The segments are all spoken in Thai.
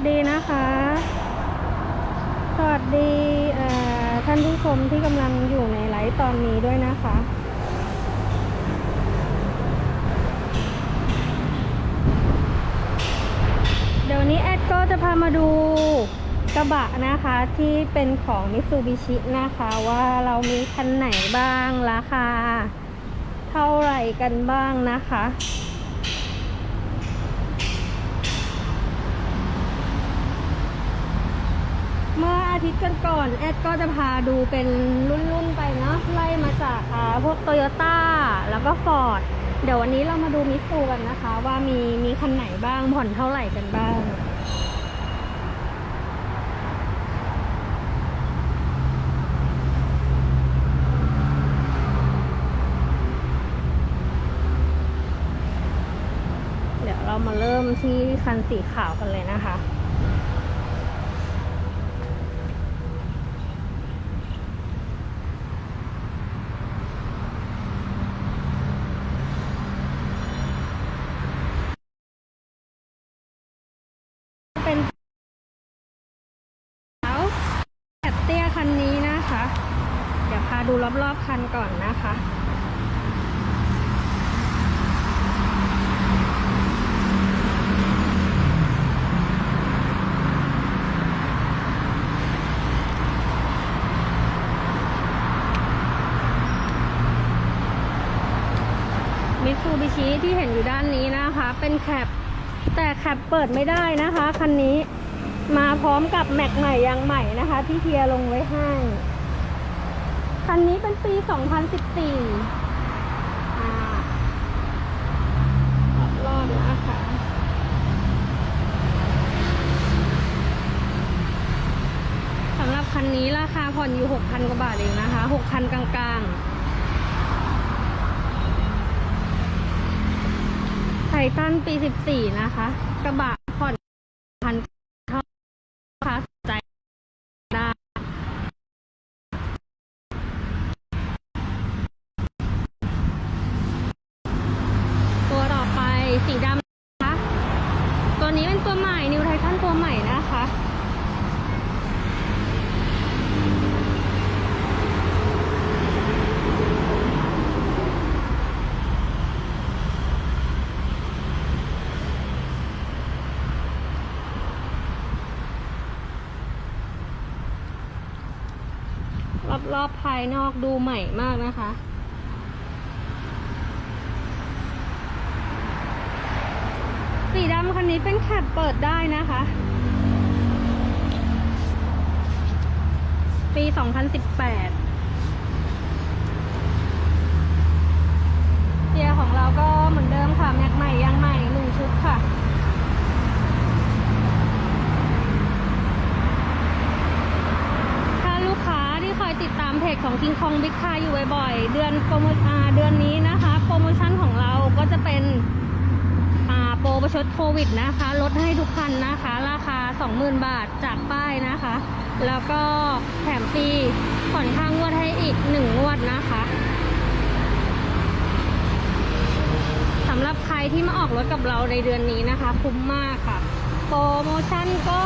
วัสดีนะคะ สวัสดีท่านผู้ชมที่กำลังอยู่ในไลฟ์ตอนนี้ด้วยนะคะเดี๋ยวนี้แอดก็จะพามาดูกระบะนะคะที่เป็นของมิ t ซูบิชินะคะว่าเรามีคันไหนบ้างราคาเท่าไหร่กันบ้างนะคะ เมื่ อาทิตย์กันก่อน แอดก็จะพาดูเป็นรุ่นๆไปเนาะไล่มาจากอ่าพวกโตโยต้าแล้วก็ฟอร์ดเดี๋ยววันนี้เรามาดูมิตซูกันนะคะ ว่ามีมีคันไหนบ้างผ่อนเท่าไหร่กันบ้างเดี๋ยวเรามาเริ่มที่คันสีขาวกันเลยนะคะ เป็นเท้าแบบเตี้ยคันนี้นะคะ เดูรอบๆคันก่อนนะคะมิซูบิชิที่เห็นอยู่ด้านนี้นะคะ เป็นแคปแต่แคปเปิดไม่ได้นะคะคันนี้มาพร้อมกับแม็กใหม่ยางใหม่นะคะ ที่เทียลงไว้ให้ คันนี้เป็นปี 2014อ่ารอดนะคะสำหรับคันนี้ราคาผ่อนอยู่ 6,000 กว่าบาทเองนะคะ 6,000 กลางๆไททันปี 14 นะคะ กระบะผ่อนพันเท่าค้าใจได้ ตัวต่อไปสีดำนะคะ ตัวนี้เป็นตัวใหม่ นิวไททันตัวใหม่นะคะ รอบภายนอกดูใหม่มากนะคะ สีดำคันนี้เป็นแคปเปิดได้นะคะ ปี 2018เกียร์ของเราก็เหมือนเดิมค่ะแม็กใหม่ยางใหม่หนึ่งชุดค่ะ ถ้าลูกค้าที่คอย ติดตามเพจของ King Kong Big Car อยู่บ่อยๆ เดือนโปรโมอ่าเดือนนี้นะคะ โปรโมชั่นของเราก็จะเป็นโปรประชดโควิดนะคะ ลดให้ทุกคันนะคะ ราคา 20,000 บาทจากป้ายนะคะ แล้วก็แถมฟรีผ่อนค่างวดให้อีก 1 งวดนะคะสำหรับใครที่มาออกรถกับเราในเดือนนี้นะคะ คุ้มมากค่ะ โปรโมชั่นก็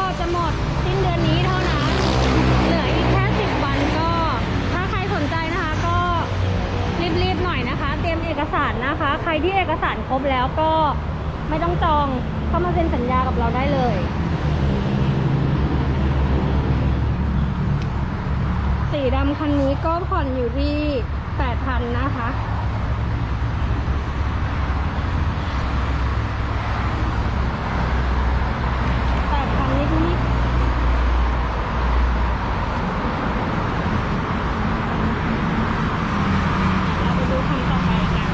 รนะคะใครที่เอกสารครบแล้วก็ไม่ต้องจองเข้ามาเซ็นสัญญากับเราได้เลยสีดำคันนี้ก็ผ่อนอยู่ที่ 8,000 นะคะ 8,000นิดๆ เราไปดูคันต่อไปกัน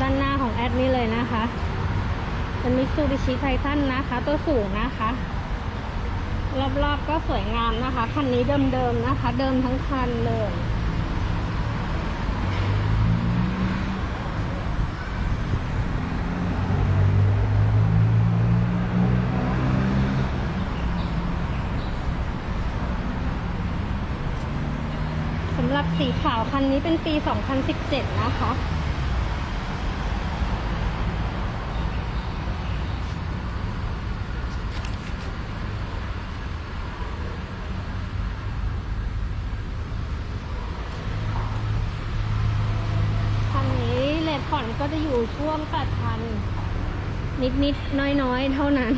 ด้านหน้าของแอดนี่เลยนะคะ เป็น มิซูบิชิไททันนะคะ ตัวสูงนะคะ รอบๆก็สวยงามนะคะ คันนี้เดิมๆนะคะ เดิมทั้งคันเลยสำหรับสีขาวคันนี้เป็นปี 2017 นะคะ คันนี้เลทผ่อน ก็จะอยู่ช่วง8,000นิดๆน้อยเท่านั้น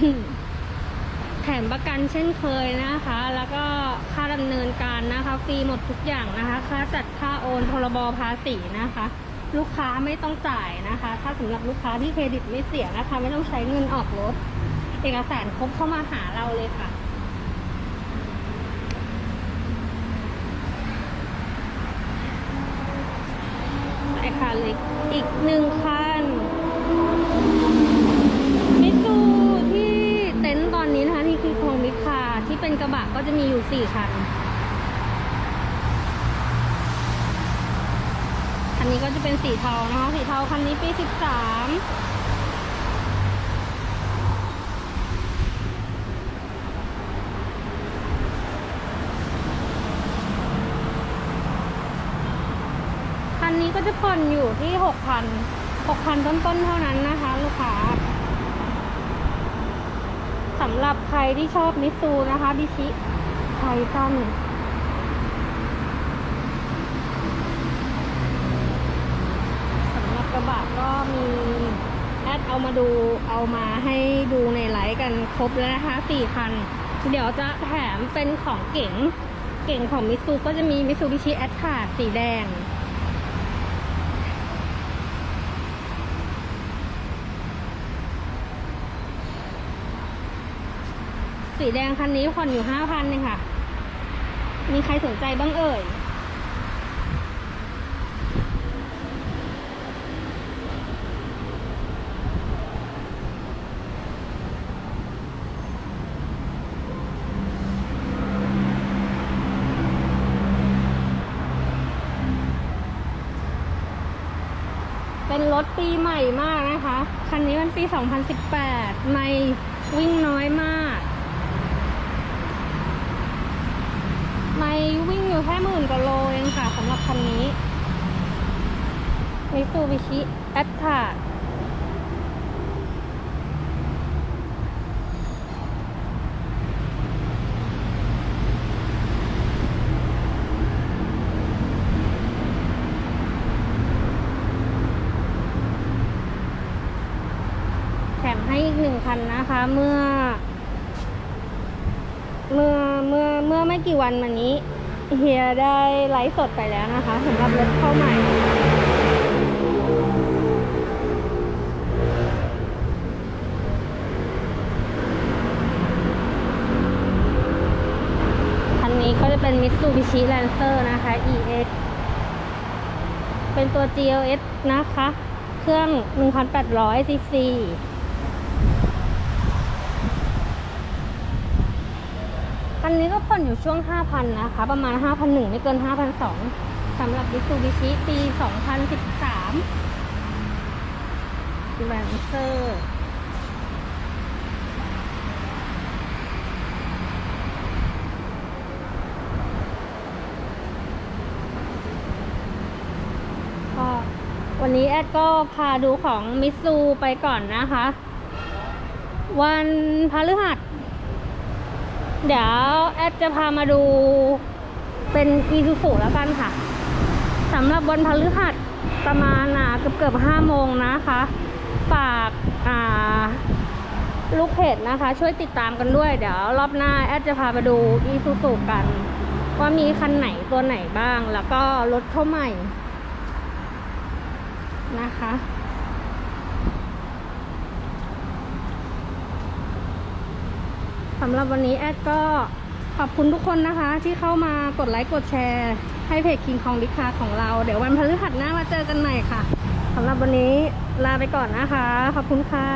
แถมประกันเช่นเคยนะคะ แล้วก็ค่าดำเนินการนะคะ ฟรีหมดทุกอย่างนะคะ ค่าจัดค่าโอนพรบภาษีนะคะ ลูกค้าไม่ต้องจ่ายนะคะ ถ้าสำหรับลูกค้าที่เครดิตไม่เสียนะคะ ไม่ต้องใช้เงินออกรถ เอกสารครบเข้ามาหาเราเลยค่ะค่ะเลยอีกหนึ่งคัน มิซูที่เต็นท์ตอนนี้นะคะ ที่คือโครงมิคาที่ เป็นกระบะก็จะมีอยู่สี่คัน คันนี้ก็จะเป็นสีเทานะคะสีเทาคันนี้ปีสิบสามคันนี้ก็จะผ่อนอยู่ที่หกพันหกพันต้นๆเท่านั้นนะคะ ลูกค้าำหรับใครที่ชอบมิซูนะคะบิชิไททันสำหรับกระบะก็มีแอดเอามาดูเอามาให้ดูในไลฟ์กันครบแล้วนะคะสี่คัน เดี๋ยวจะแถมเป็นของเก๋ง เก๋งของมิซูก็จะมีมิซูบิชิแอดคาสีแดง สีแดงคันนี้ผ่อนอยู่ห้าพันเองค่ะ มีใครสนใจบ้างเอ่ย เป็นรถปีใหม่มากนะคะ คันนี้มันปี 2018 ไม่วิ่งน้อยมาก ไม่ วิ่งอยู่แค่หมื่นกว่าโลเองค่ะสำหรับคันนี้มิซูบิชิแอตทาแถมให้อีกหนึ่งคันนะคะ เมื่อ เมื่อเมื่อไม่กี่วันมานี้เฮียได้ไลฟ์สดไปแล้วนะคะสำหรับรถเข้าใหม่ คันนี้ก็จะเป็น Mitsubishi Lancer นะคะ EX เป็นตัว GLS นะคะ เครื่อง 1,800 cc คันนี้ก็ผ่อนอยู่ช่วง 5,000 นะคะ ประมาณ5,100ไม่เกิน5,200สำหรับ Mitsubishi ปี 2013แลนเซอร์ก็วันนี้แอดก็พาดูของมิซูไปก่อนนะคะ วันพฤหัส เดี๋ยวแอดจะพามาดูเป็นอีซูซูแล้วกันค่ะสำหรับวันพฤหัสประมาณเกือบเกือบห้าโมงนะคะ ฝากอ่าลูกเพจนะคะ ช่วยติดตามกันด้วย เดี๋ยวรอบหน้าแอดจะพาไปดูอีซูซูกัน ว่ามีคันไหนตัวไหนบ้าง แล้วก็รถเข้าใหม่นะคะำหรับวันนี้แอดก็ขอบคุณทุกคนนะคะ ที่เข้ามากดไลค์กดแชร์ ให้เพจคิงคองลิคาของเรา เดี๋ยววันพฤหัสหน้ามาเจอกันใหม่ค่ะสำหรับวันนี้ลาไปก่อนนะคะ ขอบคุณค่ะ